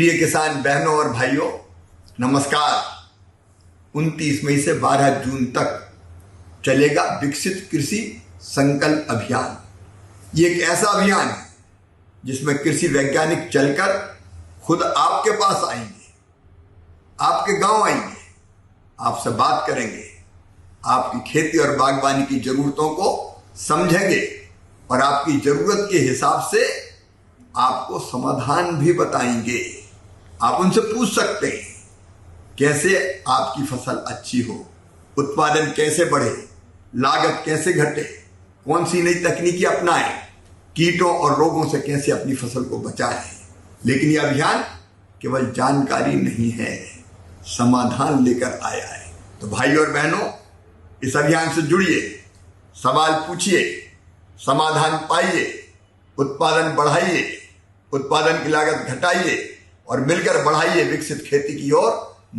प्रिय किसान बहनों और भाइयों, नमस्कार। 29 मई से 12 जून तक चलेगा विकसित कृषि संकल्प अभियान। ये एक ऐसा अभियान है जिसमें कृषि वैज्ञानिक चलकर खुद आपके पास आएँगे, आपके गाँव आएँगे, आपसे बात करेंगे, आपकी खेती और बागवानी की जरूरतों को समझेंगे और आपकी ज़रूरत के हिसाब से आपको समाधान भी बताएँगे। आप उनसे पूछ सकते हैं, कैसे आपकी फ़सल अच्छी हो, उत्पादन कैसे बढ़े, लागत कैसे घटे कौन सी नई तकनीकी अपनाएँ, कीटों और रोगों से कैसे अपनी फ़सल को बचाएँ। लेकिन यह अभियान केवल जानकारी नहीं है, समाधान लेकर आया है। तो भाई और बहनों, इस अभियान से जुड़िए, सवाल पूछिए, समाधान पाइए, उत्पादन बढ़ाइए, उत्पादन की लागत घटाइए और मिलकर बढ़ाइए विकसित खेती की ओर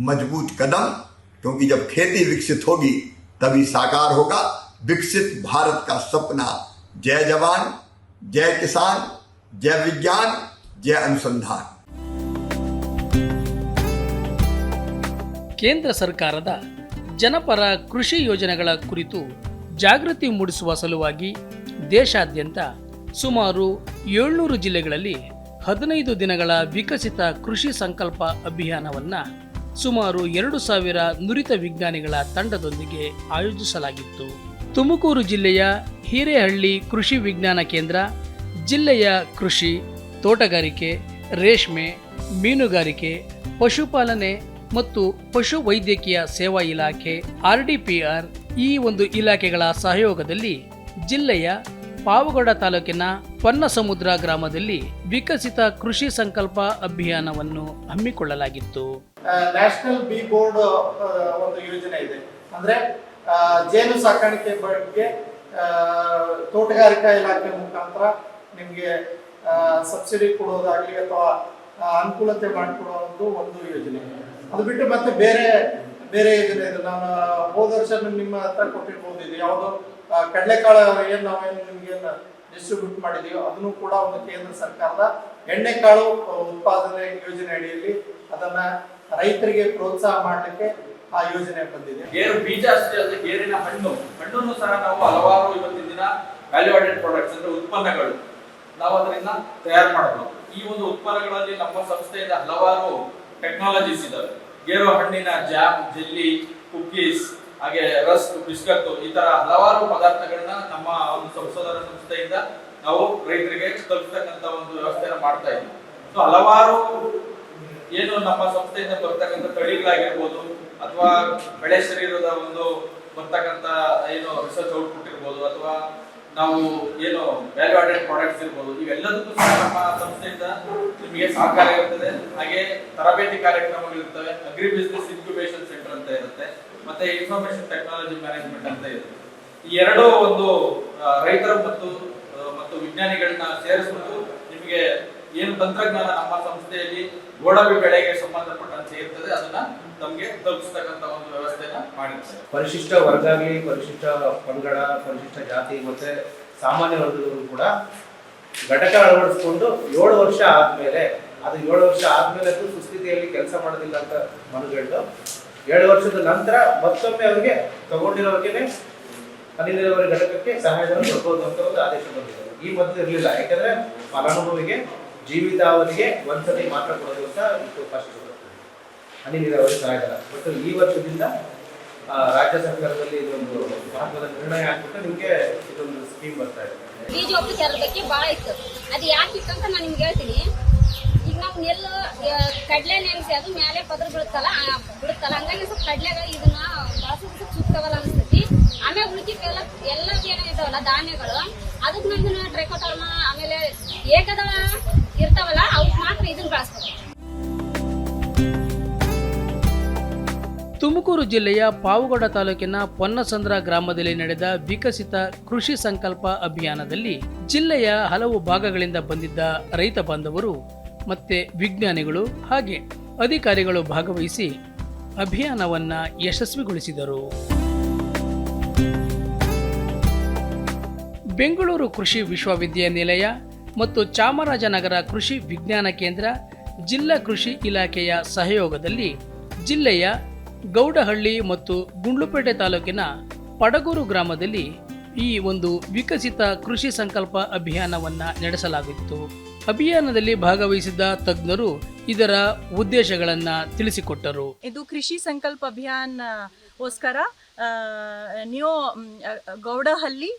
मजबूत कदम क्योंकि जब खेती विकसित होगी तभी साकार होगा विकसित भारत का सपना जय जवान जय किसान जय विज्ञान जय अनुसंधान ಕೇಂದ್ರ ಸರ್ಕಾರದ ಜನಪರ ಕೃಷಿ ಯೋಜನೆಗಳ ಕುರಿತು ಜಾಗೃತಿ ಮೂಡಿಸುವ ಸಲುವಾಗಿ ದೇಶಾದ್ಯಂತ ಸುಮಾರು ಏಳ್ನೂರು ಜಿಲ್ಲೆಗಳಲ್ಲಿ ಹದಿನೈದು ದಿನಗಳ ವಿಕಸಿತ ಕೃಷಿ ಸಂಕಲ್ಪ ಅಭಿಯಾನವನ್ನು ಸುಮಾರು ಎರಡು ಸಾವಿರ ನುರಿತ ವಿಜ್ಞಾನಿಗಳ ತಂಡದೊಂದಿಗೆ ಆಯೋಜಿಸಲಾಗಿತ್ತು. ತುಮಕೂರು ಜಿಲ್ಲೆಯ ಹಿರೇಹಳ್ಳಿ ಕೃಷಿ ವಿಜ್ಞಾನ ಕೇಂದ್ರ, ಜಿಲ್ಲೆಯ ಕೃಷಿ, ತೋಟಗಾರಿಕೆ, ರೇಷ್ಮೆ, ಮೀನುಗಾರಿಕೆ, ಪಶುಪಾಲನೆ ಮತ್ತು ಪಶು ವೈದ್ಯಕೀಯ ಸೇವಾ ಇಲಾಖೆ ಆರ್ಡಿಪಿಆರ್ ಈ ಒಂದು ಇಲಾಖೆಗಳ ಸಹಯೋಗದಲ್ಲಿ ಜಿಲ್ಲೆಯ ಪಾವಗಡ ತಾಲೂಕಿನ ಪನ್ನಸಮುದ್ರ ಗ್ರಾಮದಲ್ಲಿ ವಿಕಸಿತ ಕೃಷಿ ಸಂಕಲ್ಪ ಅಭಿಯಾನವನ್ನು ಹಮ್ಮಿಕೊಳ್ಳಲಾಗಿತ್ತು. ನ್ಯಾಷನಲ್ ಬಿ ಬೋರ್ಡ್ ಒಂದು ಯೋಜನೆ ಇದೆ. ಅಂದ್ರೆ ಜೇನು ಸಾಕಾಣಿಕೆ ಬಗ್ಗೆ ತೋಟಗಾರಿಕಾ ಇಲಾಖೆ ಮುಖಾಂತರ ನಿಮಗೆ ಸಬ್ಸಿಡಿ ಕೊಡೋದಾಗ್ಲಿ ಅಥವಾ ಅನುಕೂಲತೆ ಮಾಡಿಕೊಡೋ ಒಂದು ಯೋಜನೆ. ಅದು ಬಿಟ್ಟು ಮತ್ತೆ ಬೇರೆ ಬೇರೆ ಯೋಜನೆ ಇದೆ. ನಾನು ಹೋದ ವರ್ಷ ನಿಮ್ಮ ಹತ್ರ ಕೊಟ್ಟಿರ್ಬೋದು ಇದು ಯಾವುದೋ ಕಡಲೆಕಾಳು ಏನು ನಾವೇನು ನಿಮ್ಗೆ ಡಿಸ್ಟ್ರಿಬ್ಯೂಟ್ ಮಾಡಿದೀವೋ ಅದನ್ನು ಕೂಡ ಒಂದು ಕೇಂದ್ರ ಸರ್ಕಾರದ ಎಣ್ಣೆಕಾಳು ಉತ್ಪಾದನೆ ಯೋಜನೆ ಅಡಿಯಲ್ಲಿ ಅದನ್ನ ರೈತರಿಗೆ ಪ್ರೋತ್ಸಾಹ ಮಾಡಲಿಕ್ಕೆ ಆ ಯೋಜನೆ ಬಂದಿದೆ. ಗೇರು ಬೀಜ ಅಷ್ಟೇ ಅಲ್ಲದೆ ಗೇರಿನ ಹಣ್ಣು. ಹಣ್ಣನ್ನು ಸಹ ನಾವು ಹಲವಾರು ಇವತ್ತಿನ ದಿನ ವ್ಯಾಲ್ಯೂ ಆಡೆಡ್ ಪ್ರಾಡಕ್ಟ್ಸ್ ಅಂದ್ರೆ ಉತ್ಪನ್ನಗಳು ನಾವು ಅದರಿಂದ ತಯಾರು ಮಾಡಬಹುದು. ಈ ಒಂದು ಉತ್ಪನ್ನಗಳಲ್ಲಿ ನಮ್ಮ ಸಂಸ್ಥೆಯಿಂದ ಹಲವಾರು ಟೆಕ್ನಾಲಜೀಸ್ ಇದಾವೆ. ಗೇರು ಹಣ್ಣಿನ ಜಾಮ್ ಜೆಲ್ಲಿ ಕುಕ್ಕೀಸ್ ಹಾಗೆ ರಸ್ ಬಿಸ್ಕತ್ ಈ ತರ ಹಲವಾರು ಪದಾರ್ಥಗಳನ್ನ ನಮ್ಮ ಒಂದು ಸಂಶೋಧನಾ ಸಂಸ್ಥೆಯಿಂದ ನಾವು ರೈತರಿಗೆ ತಲುಪತಕ್ಕಂತ ಒಂದು ವ್ಯವಸ್ಥೆಯನ್ನು ಮಾಡ್ತಾ ಇದ್ದೀವಿ ಹಲವಾರು ಏನು ನಮ್ಮ ಸಂಸ್ಥೆಯಿಂದ ಬರ್ತಕ್ಕಂಥ ತಳಿಗಳಾಗಿರ್ಬೋದು ಅಥವಾ ಬೆಳೆ ಶರೀರದ ಒಂದು ಬರ್ತಕ್ಕಂಥ ಏನು ರಿಸರ್ಚ್ ಔಟ್ಪುಟ್ ಇರ್ಬೋದು ಅಥವಾ ನಾವು ಏನು ವ್ಯಾಲ್ಯೂ ಆಡೆಡ್ ಪ್ರಾಡಕ್ಟ್ಸ್ ಇರ್ಬೋದು, ಇವೆಲ್ಲದಕ್ಕೂ ಸಹ ನಮ್ಮ ಸಂಸ್ಥೆಯಿಂದ ನಿಮಗೆ ಸಹಕಾರ ಇರ್ತದೆ ಹಾಗೆ ತರಬೇತಿ ಕಾರ್ಯಕ್ರಮಗಳಿರ್ತವೆ. ಅಗ್ರಿ ಬಿಸ್ನೆಸ್ ಇನ್ಕ್ಯುಬೇಷನ್ ಸೆಂಟರ್ ಅಂತ ಇರುತ್ತೆ. ಮತ್ತೆ ಇನ್ಫಾರ್ಮೇಶನ್ ಟೆಕ್ನಾಲಜಿ ಮ್ಯಾನೇಜ್ಮೆಂಟ್ ಅಂತ ಇದೆ. ಈ ಎರಡು ಒಂದು ರೈತರು ಮತ್ತು ಮತ್ತು ವಿಜ್ಞಾನಿಗಳನ್ನ ಸೇರಿಸ್ಬಿಟ್ಟು ನಿಮಗೆ ಏನು ತಂತ್ರಜ್ಞಾನ ನಮ್ಮ ಸಂಸ್ಥೆಯಲ್ಲಿ ಗೋಡಂಬಿ ಬೆಳೆಗೆ ಸಂಬಂಧಪಟ್ಟಂತೆ ಇರ್ತದೆ, ಅದನ್ನ ನಮಗೆ ತಲುಪಿಸ್ತಕ್ಕಂತ ಒಂದು ವ್ಯವಸ್ಥೆನ ಮಾಡಿರ್ತೇವೆ ಪರಿಶಿಷ್ಟ ವರ್ಗಾಗಲಿ, ಪರಿಶಿಷ್ಟ ಪಂಗಡ ಪರಿಶಿಷ್ಟ ಜಾತಿ, ಮತ್ತೆ ಸಾಮಾನ್ಯ ವರ್ಗದವರು ಕೂಡ ಘಟಕ ಅಳವಡಿಸ್ಕೊಂಡು ಏಳು ವರ್ಷ ಆದ್ಮೇಲೆ, ಅದು ಏಳು ವರ್ಷ ಆದ್ಮೇಲೆ ಸುಸ್ಥಿತಿಯಲ್ಲಿ ಕೆಲಸ ಮಾಡೋದಿಲ್ಲ ಅಂತ ಮನುಗಳು ಏಳು ವರ್ಷದ ನಂತರ ಮತ್ತೊಮ್ಮೆ ಅವರಿಗೆ ತಗೊಂಡಿರೋರಿಗೆ ಹನಿ ನೀರಾವರಿ ಘಟಕಕ್ಕೆ ಸಹಾಯಧನ ಕೊಡ್ಬೋದು ಅಂತ ಒಂದು ಆದೇಶ ಬಂದಿದೆ. ಈ ಮೊದಲು ಇರಲಿಲ್ಲ. ಯಾಕಂದ್ರೆ ಫಲಾನುಭವಿಗೆ ಜೀವಿತಾವಧಿಗೆ ಒಂದ್ಸತಿ ಮಾತ್ರ ಕೊಡೋದು ಅಂತ ಇತ್ತು ಫಸ್ಟ್ ಹನಿ ನೀರಾವರಿ ಸಹಾಯಧನ. ಬಟ್ ಈ ವರ್ಷದಿಂದ ರಾಜ್ಯ ಸರ್ಕಾರದಲ್ಲಿ ಇದೊಂದು ಮಹತ್ವದ ನಿರ್ಣಯ ಆಗ್ಬಿಟ್ಟು ನಿಮಗೆ ಇದೊಂದು ಸ್ಕೀಮ್ ಬರ್ತಾ ಇದೆ. ಬೀಜೋಪಚಾರದ ಬಗ್ಗೆ ಬಹಳ ಇತ್ತು. ಅದು ಯಾಕೆ ಅಂತ ನಾನು ನಿಮ್ಗೆ ಹೇಳ್ತೀನಿ. ನಾವು ನೆಲ್ಲು ಕಡಲೆ ನೆನೆಸಿ, ಅದು ಮೇಲೆ ಪದ್ರ ಬಿಡುತ್ತಲ್ಲ ಬಿಡುತ್ತಲ್ಲ. ಹಂಗಾಗಿ ಸ್ವಲ್ಪ ಕಡ್ಲೆಗ ಇದನ್ನ ಬಳಸೋದಕ್ಕೆ ಸೂಕ್ತವಲ್ಲ ಅನಿಸ್ತೈತಿ. ಆಮೇಲೆ ಉಳಿಕೆಲ್ಲ ಎಲ್ಲ ಎಲ್ಲ ಏನೋ ಇದಾವಲ್ಲ, ಧಾನ್ಯಗಳು. ಅದಕ್ಕೆ ಇದನ್ನ ಟ್ರೈಕೋಟರ್ಮ ಆಮೇಲೆ ಏಕದ ಇರ್ತಾವಲ್ಲ, ಅವ್ಕೆ ಮಾತ್ರ ಇದನ್ನ ಬಳಸ್ಬೇಕು ತುಮಕೂರು ಜಿಲ್ಲೆಯ ಪಾವಗಡ ತಾಲೂಕಿನ ಪೊನ್ನಸಂದ್ರ ಗ್ರಾಮದಲ್ಲಿ ನಡೆದ ವಿಕಸಿತ ಕೃಷಿ ಸಂಕಲ್ಪ ಅಭಿಯಾನದಲ್ಲಿ ಜಿಲ್ಲೆಯ ಹಲವು ಭಾಗಗಳಿಂದ ಬಂದಿದ್ದ ರೈತ ಬಾಂಧವರು ಮತ್ತೆ ವಿಜ್ಞಾನಿಗಳು ಹಾಗೆ ಅಧಿಕಾರಿಗಳು ಭಾಗವಹಿಸಿ ಅಭಿಯಾನವನ್ನ ಯಶಸ್ವಿಗೊಳಿಸಿದರು. ಬೆಂಗಳೂರು ಕೃಷಿ ವಿಶ್ವವಿದ್ಯಾನಿಲಯ ಮತ್ತು ಚಾಮರಾಜನಗರ ಕೃಷಿ ವಿಜ್ಞಾನ ಕೇಂದ್ರ ಜಿಲ್ಲಾ ಕೃಷಿ ಇಲಾಖೆಯ ಸಹಯೋಗದಲ್ಲಿ ಜಿಲ್ಲೆಯ ಗೌಡಹಳ್ಳಿ ಮತ್ತು ಗುಂಡ್ಲುಪೇಟೆ ತಾಲೂಕಿನ ಪಡಗೂರು ಗ್ರಾಮದಲ್ಲಿ ಈ ಒಂದು ವಿಕಸಿತ ಕೃಷಿ ಸಂಕಲ್ಪ ಅಭಿಯಾನವನ್ನು ನಡೆಸಲಾಗಿತ್ತು. ಅಭಿಯಾನದಲ್ಲಿ ಭಾಗವಹಿಸಿದ್ದ ತಜ್ಞರು ಇದರ ಉದ್ದೇಶಗಳನ್ನ ತಿಳಿಸಿಕೊಟ್ಟರು. ಇದು ಕೃಷಿ ಸಂಕಲ್ಪ ಅಭಿಯಾನ ಗೋಸ್ಕರ ನ್ಯೂ ಗೌಡಹಳ್ಳಿ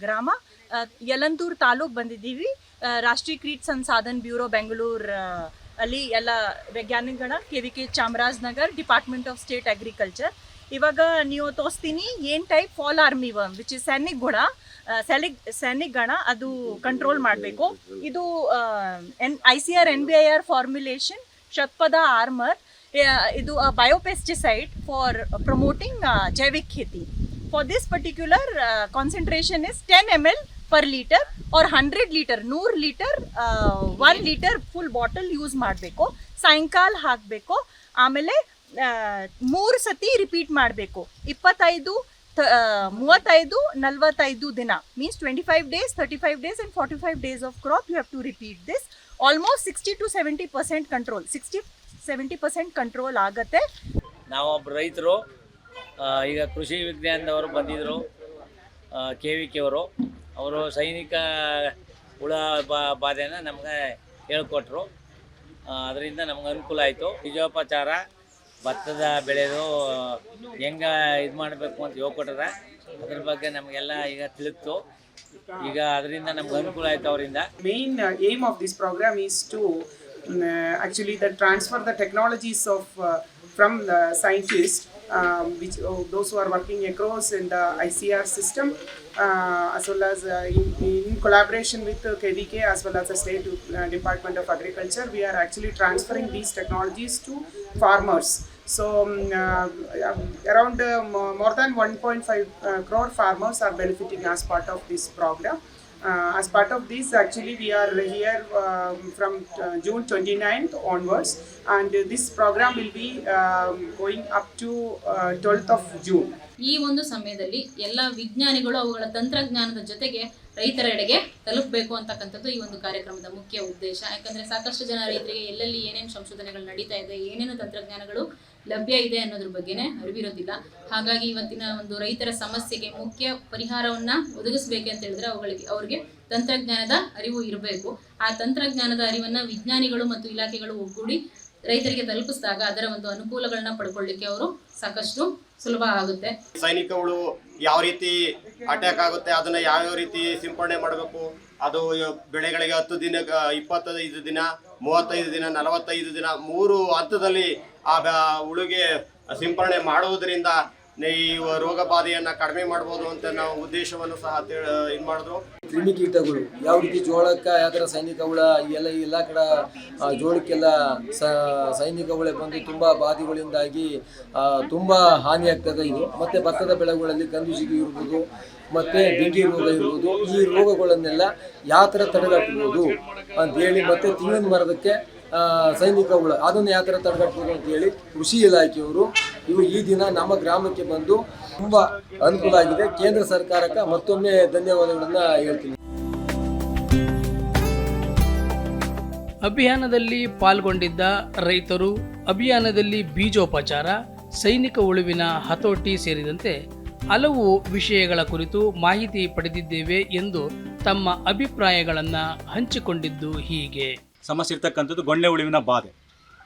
ಗ್ರಾಮ ಯಲಂತೂರು ತಾಲೂಕ್ ಬಂದಿದ್ದೀವಿ. ರಾಷ್ಟ್ರೀಯ ಕ್ರೀಡ್ ಸಂಸಾಧನ್ ಬ್ಯೂರೋ ಬೆಂಗಳೂರು ಅಲ್ಲಿ ಎಲ್ಲ ವೈಜ್ಞಾನಿಕಗಳ, K V K Chamarajanagar, department of state agriculture ಇವಾಗ ನೀವು ತೋರಿಸ್ತೀನಿ, ಏನು type fall army worm which is Sainik ಗುಣ ಸೈನಿಕ್ ಸೈನಿಕ್ ಗಣ, ಅದು ಕಂಟ್ರೋಲ್ ಮಾಡಬೇಕು. ಇದು N I C R N B I R formulation ಶತ್ಪದ armour ಇದು ಬಯೋಪೆಸ್ಟಿಸೈಡ್ ಫಾರ್ ಪ್ರಮೋಟಿಂಗ್ ಜೈವಿಕ್ ಖೇತಿ for this particular concentration is ten M L per litre or hundred litre ನೂರು litre one litre full bottle use ಮಾಡಬೇಕು. ಸಾಯಂಕಾಲ ಹಾಕಬೇಕು. ಆಮೇಲೆ ಮೂರು ಸತಿ repeat ಮಾಡಬೇಕು. ಇಪ್ಪತ್ತೈದು ಮೂವತ್ತೈದು, ನಲವತ್ತೈದು ದಿನ. Means twenty five days thirty five days and forty five days of crop you have to repeat this almost sixty to seventy percent control sixty seventy percent control ಆಗುತ್ತೆ. ನಾವೊಬ್ಬ ರೈತರು ಈಗ ಕೃಷಿ ವಿಜ್ಞಾನದವರು ಬಂದಿದ್ದರು ಕೆ ವಿ ಕೆ ಅವರು. ಅವರು ಸೈನಿಕ ಹುಳ ಬಾ, ಬಾಧೆನ ನಮಗೆ ಹೇಳ್ಕೊಟ್ರು. ಅದರಿಂದ ನಮ್ಗೆ ಅನುಕೂಲ ಆಯಿತು. ಬೀಜೋಪಚಾರ ಭತ್ತದ ಬೆಳೆದು ಹೆಂಗೆ ಇದು ಮಾಡಬೇಕು ಅಂತ ಹೇಳ್ಕೊಟ್ರೆ ಅದ್ರ ಬಗ್ಗೆ ನಮಗೆಲ್ಲ ಈಗ ತಿಳಿತು ಈಗ ಅದರಿಂದ ನಮ್ಗೆ ಅನುಕೂಲ ಆಯ್ತು ಅವರಿಂದ main aim of this programme is to actually the transfer the technologies of from the scientist which those are working um, oh, in the ICR system uh, as well as uh, in, in collaboration with uh, KVK as well as the state uh, department of agriculture we are actually transferring these technologies to farmers so um, uh, um, around uh, more than 1.5 uh, crore farmers are benefiting as part of this program uh, as part of this, actually, we are here um, from uh, June 29th onwards, and uh, this program will be um, going up to uh, 12th of June. ಈ ಒಂದು ಸಮಯದಲ್ಲಿ ಎಲ್ಲ ವಿಜ್ಞಾನಿಗಳು ಅವುಗಳ ತಂತ್ರಜ್ಞಾನದ ಜೊತೆಗೆ ರೈತರೆಡೆಗೆ ತಲುಪಬೇಕು ಅಂತಕ್ಕಂಥದ್ದು ಈ ಒಂದು ಕಾರ್ಯಕ್ರಮದ ಮುಖ್ಯ ಉದ್ದೇಶ ಯಾಕಂದ್ರೆ ಸಾಕಷ್ಟು ಜನ ರೈತರಿಗೆ ಎಲ್ಲೆಲ್ಲಿ ಏನೇನು ಸಂಶೋಧನೆಗಳು ನಡೀತಾ ಇದೆ ಏನೇನು ತಂತ್ರಜ್ಞಾನಗಳು ಲಭ್ಯ ಇದೆ ಅನ್ನೋದ್ರ ಬಗ್ಗೆನೇ ಅರಿವಿರೋದಿಲ್ಲ. ಹಾಗಾಗಿ ಇವತ್ತಿನ ಒಂದು ರೈತರ ಸಮಸ್ಯೆಗೆ ಮುಖ್ಯ ಪರಿಹಾರವನ್ನ ಒದಗಿಸ್ಬೇಕು ಅಂತ ಹೇಳಿದ್ರೆ ಅವುಗಳಿಗೆ, ಅವ್ರಿಗೆ ತಂತ್ರಜ್ಞಾನದ ಅರಿವು ಇರಬೇಕು. ಆ ತಂತ್ರಜ್ಞಾನದ ಅರಿವನ್ನ ವಿಜ್ಞಾನಿಗಳು ಮತ್ತು ಇಲಾಖೆಗಳು ಒಗ್ಗೂಡಿ ರೈತರಿಗೆ ತಲುಪಿಸಿದಾಗ ಅದರ ಒಂದು ಅನುಕೂಲಗಳನ್ನ ಪಡ್ಕೊಳ್ಳಿಕ್ಕೆ ಅವರು ಸಾಕಷ್ಟು ಸುಲಭ ಆಗುತ್ತೆ. ಸೈನಿಕಗಳು ಯಾವ ರೀತಿ ಅಟ್ಯಾಕ್ ಆಗುತ್ತೆ, ಅದನ್ನ ಯಾವ ರೀತಿ ಸಿಂಪಡಣೆ ಮಾಡಬೇಕು, ಅದು ಬೆಳೆಗಳಿಗೆ ಹತ್ತು ದಿನ, ಇಪ್ಪತ್ತೈದು ದಿನ, ಮೂವತ್ತೈದು ದಿನ, ನಲವತ್ತೈದು ದಿನ, ಮೂರು ಹಂತದಲ್ಲಿ ಆ ಉಳುಗೆ ಸಿಂಪರಣೆ ಮಾಡುವುದರಿಂದ ಈ ರೋಗ ಬಾಧೆಯನ್ನು ಕಡಿಮೆ ಮಾಡ್ಬೋದು ಅಂತ ನಾವು ಉದ್ದೇಶವನ್ನು ಸಹ ಇದು ಮಾಡಿದ್ರು. ಕ್ರಿಮಿಕೀಟಗಳು ಯಾವ ರೀತಿ ಜೋಳಕ್ಕೆ, ಯಾವ ಸೈನಿಕ ಹುಳ ಎಲ್ಲ ಎಲ್ಲ ಕಡೆ ಜೋಳಕ್ಕೆಲ್ಲ ಸೈನಿಕ ಹುಳ ಬಂದು ತುಂಬ ಬಾಧೆಗಳಿಂದಾಗಿ ತುಂಬ ಹಾನಿಯಾಗ್ತದೆ ಇದು. ಮತ್ತು ಭತ್ತದ ಬೆಳೆಗಳಲ್ಲಿ ಕಂದು ಜಿಗಿ ಇರ್ಬೋದು, ಮತ್ತು ಬೆಂಕಿ ರೋಗ ಇರ್ಬೋದು, ಈ ರೋಗಗಳನ್ನೆಲ್ಲ ಯಾವ ಥರ ತಡೆಗಟ್ಟಬಹುದು ಅಂತೇಳಿ ಮತ್ತು ತೆಂಗಿನ ಮರದಕ್ಕೆ ಆ, ಸೈನಿಕ ಹುಳ. ಅದನ್ನು ಯಾವ ಥರ ತಡೆಗಟ್ಟಬೇಕು ಅಂತೇಳಿ ಕೃಷಿ ಇಲಾಖೆಯವರು ಇವು ಈ ದಿನ ನಮ್ಮ ಗ್ರಾಮಕ್ಕೆ ಬಂದು ತುಂಬ ಅನುಕೂಲ ಆಗಿದೆ. ಕೇಂದ್ರ ಸರ್ಕಾರಕ್ಕೆ ಮತ್ತೊಮ್ಮೆ ಧನ್ಯವಾದಗಳನ್ನು ಹೇಳ್ತೀನಿ. ಅಭಿಯಾನದಲ್ಲಿ ಪಾಲ್ಗೊಂಡಿದ್ದ ರೈತರು ಅಭಿಯಾನದಲ್ಲಿ ಬೀಜೋಪಚಾರ ಸೈನಿಕ ಉಳುವಿನ ಹತೋಟಿ ಸೇರಿದಂತೆ ಹಲವು ವಿಷಯಗಳ ಕುರಿತು ಮಾಹಿತಿ ಪಡೆದಿದ್ದೇವೆ ಎಂದು ತಮ್ಮ ಅಭಿಪ್ರಾಯಗಳನ್ನು ಹಂಚಿಕೊಂಡಿದ್ದು ಹೀಗೆ. ಸಮಸ್ಯೆ ಇರ್ತಕ್ಕಂಥದ್ದು ಗೊಂಡೆ ಉಳಿವಿನ ಬಾಧೆ.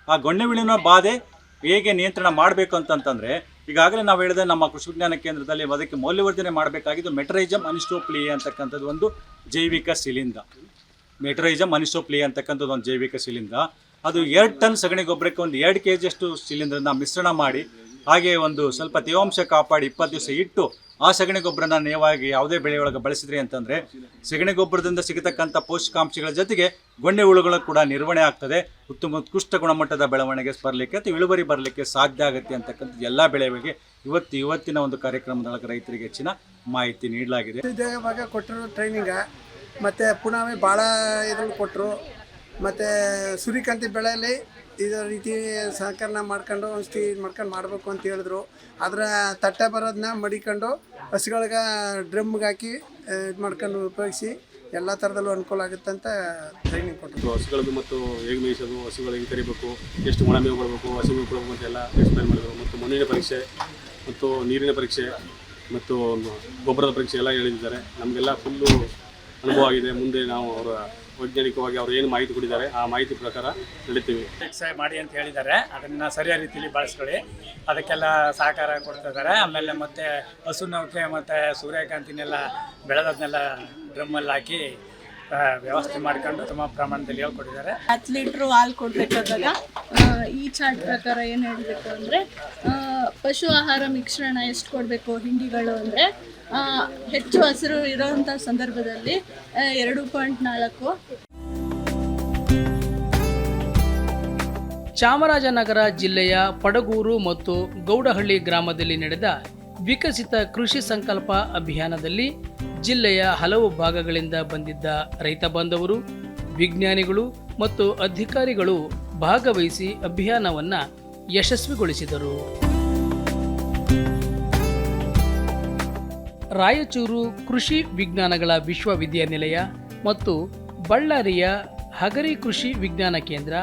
ಆ ಗೊಂಡೆ ಉಳಿವಿನ ಬಾಧೆ ಹೇಗೆ ನಿಯಂತ್ರಣ ಮಾಡಬೇಕು ಅಂತಂತಂದರೆ ಈಗಾಗಲೇ ನಾವು ಹೇಳಿದೆ ನಮ್ಮ ಕೃಷಿ ವಿಜ್ಞಾನ ಕೇಂದ್ರದಲ್ಲಿ ಅದಕ್ಕೆ ಮೌಲ್ಯವರ್ಧನೆ ಮಾಡಬೇಕಾಗಿದ್ದು ಮೆಟ್ರೈಜಮ್ ಅನಿಸ್ಟೋಪ್ಲಿ ಅಂತಕ್ಕಂಥದ್ದು ಒಂದು ಜೈವಿಕ ಶಿಲಿಂದ ಮೆಟ್ರೈಜಮ್ ಅನಿಸ್ಟೋಪ್ಲಿಯೆ ಅಂತಕ್ಕಂಥದ್ದು ಒಂದು ಜೈವಿಕ ಶಿಲಿಂದ ಅದು ಎರಡು ಟನ್ ಸಗಣಿ ಗೊಬ್ಬರಕ್ಕೆ ಒಂದು ಎರಡು ಕೆ ಜಿಯಷ್ಟು ಶಿಲೀಂಧ್ರನ ಮಿಶ್ರಣ ಮಾಡಿ ಹಾಗೆ ಒಂದು ಸ್ವಲ್ಪ ತೇವಾಂಶ ಕಾಪಾಡಿ ಇಪ್ಪತ್ತು ದಿವಸ ಇಟ್ಟು ಆ ಸಗಣಿ ಗೊಬ್ಬರನ ನೇವಾಗಿ ಯಾವುದೇ ಬೆಳೆಯೊಳಗೆ ಬಳಸಿದ್ರಿ ಅಂತಂದರೆ ಸಗಣಿ ಗೊಬ್ಬರದಿಂದ ಸಿಗತಕ್ಕಂಥ ಪೋಷಕಾಂಶಗಳ ಜೊತೆಗೆ ಗೊಂಡೆ ಹುಳುಗಳು ಕೂಡ ನಿರ್ವಹಣೆ ಆಗ್ತದೆ. ಉತ್ತಮ ಉತ್ಕೃಷ್ಟ ಗುಣಮಟ್ಟದ ಬೆಳವಣಿಗೆ ಬರಲಿಕ್ಕೆ ಅಥವಾ ಇಳುವರಿ ಬರಲಿಕ್ಕೆ ಸಾಧ್ಯ ಆಗುತ್ತೆ ಅಂತಕ್ಕಂಥ ಎಲ್ಲ ಬೆಳೆಗಳಿಗೆ ಇವತ್ತು ಇವತ್ತಿನ ಒಂದು ಕಾರ್ಯಕ್ರಮದೊಳಗೆ ರೈತರಿಗೆ ಹೆಚ್ಚಿನ ಮಾಹಿತಿ ನೀಡಲಾಗಿದೆ. ಇವಾಗ ಕೊಟ್ಟರು ಟ್ರೈನಿಂಗ ಮತ್ತು ಪುನಃ ಭಾಳ ಇದ್ರಲ್ಲಿ ಕೊಟ್ಟರು ಮತ್ತು ಸೂರ್ಯಕಾಂತಿ ಬೆಳೆಯಲ್ಲಿ ಇದೇ ರೀತಿ ಸಹಕರಣ ಮಾಡ್ಕೊಂಡು ಒಂದ್ಸತಿ ಇದು ಮಾಡ್ಕೊಂಡು ಮಾಡಬೇಕು ಅಂತ ಹೇಳಿದ್ರು. ಅದರ ತಟ್ಟೆ ಬರೋದನ್ನ ಮಡಿಕೊಂಡು ಹಸುಗಳಿಗೆ ಡ್ರಮ್ಗೆ ಹಾಕಿ ಇದು ಮಾಡ್ಕೊಂಡು ಉಪಯೋಗಿಸಿ ಎಲ್ಲ ಥರದಲ್ಲೂ ಅನುಕೂಲ ಆಗುತ್ತೆ ಅಂತ ಟ್ರೈನಿಂಗ್ ಕೊಟ್ಟರು ಹಸುಗಳದ್ದು ಮತ್ತು ಹೇಗೆ ಮೇಯಿಸೋದು ಹಸುಗಳು ಹೆಂಗೆ ಕರಿಬೇಕು, ಎಷ್ಟು ಒಣ ಮೇವು ಕೊಡಬೇಕು ಹಸು ಮೇವು ಕೊಡಬೇಕು ಅಂತೆಲ್ಲ ಎಕ್ಸ್ಪ್ಲೈನ್ ಮಾಡಿದರು. ಮತ್ತು ಮಣ್ಣಿನ ಪರೀಕ್ಷೆ ಮತ್ತು ನೀರಿನ ಪರೀಕ್ಷೆ ಮತ್ತು ಗೊಬ್ಬರದ ಪರೀಕ್ಷೆ ಎಲ್ಲ ಹೇಳಿದ್ದಾರೆ. ನಮಗೆಲ್ಲ ಫುಲ್ಲು ಅನುಭವ ಆಗಿದೆ. ಮುಂದೆ ನಾವು ಅವರ ವೈಜ್ಞಾನಿಕವಾಗಿ ಅವರು ಏನು ಮಾಹಿತಿ ಕೊಟ್ಟಿದ್ದಾರೆ ಆ ಮಾಹಿತಿ ಪ್ರಕಾರ ನಡೀತೀವಿ. ಚಿಕಿತ್ಸೆ ಮಾಡಿ ಅಂತ ಹೇಳಿದ್ದಾರೆ. ಅದನ್ನು ಸರಿಯಾದ ರೀತಿಯಲ್ಲಿ ಬಳಸ್ಕೊಳ್ಳಿ. ಅದಕ್ಕೆಲ್ಲ ಸಹಕಾರ ಕೊಡ್ತಿದ್ದಾರೆ ಆಮೇಲೆ ಮತ್ತೆ ಹಸು ನೌಕೆ ಮತ್ತು ಸೂರ್ಯಕಾಂತಿನೆಲ್ಲ ಬೆಳೆದದನ್ನೆಲ್ಲ ಡ್ರಮ್ಮಲ್ಲಿ ಹಾಕಿ ವ್ಯವಸ್ಥೆ ಮಾಡ್ಕೊಂಡು ತುಂಬ ಪ್ರಮಾಣದಲ್ಲಿ ಹೇಳ್ಕೊಟ್ಟಿದ್ದಾರೆ. ಹತ್ತು ಲೀಟ್ರು ಹಾಲು ಕೊಡಬೇಕಾದಾಗ ಈ ಚಾರ್ಟ್ ಪ್ರಕಾರ ಏನು ಹೇಳಬೇಕು ಅಂದರೆ ಪಶು ಆಹಾರ ಮಿಶ್ರಣ ಎಷ್ಟು ಕೊಡಬೇಕು ಹಿಂಡಿಗಳು ಅಂದರೆ ಹೆಚ್ಚು ಹಸಿರು ಇರೋವಂಥ ಸಂದರ್ಭದಲ್ಲಿ ಎರಡು ಪಾಯಿಂಟ್ ನಾಲ್ಕು. ಚಾಮರಾಜನಗರ ಜಿಲ್ಲೆಯ ಪಡಗೂರು ಮತ್ತು ಗೌಡಹಳ್ಳಿ ಗ್ರಾಮದಲ್ಲಿ ನಡೆದ ವಿಕಸಿತ ಕೃಷಿ ಸಂಕಲ್ಪ ಅಭಿಯಾನದಲ್ಲಿ ಜಿಲ್ಲೆಯ ಹಲವು ಭಾಗಗಳಿಂದ ಬಂದಿದ್ದ ರೈತ ಬಾಂಧವರು, ವಿಜ್ಞಾನಿಗಳು ಮತ್ತು ಅಧಿಕಾರಿಗಳು ಭಾಗವಹಿಸಿ ಅಭಿಯಾನವನ್ನು ಯಶಸ್ವಿಗೊಳಿಸಿದರು. ರಾಯಚೂರು ಕೃಷಿ ವಿಜ್ಞಾನಗಳ ವಿಶ್ವವಿದ್ಯಾನಿಲಯ ಮತ್ತು ಬಳ್ಳಾರಿಯ ಹಗರಿ ಕೃಷಿ ವಿಜ್ಞಾನ ಕೇಂದ್ರ,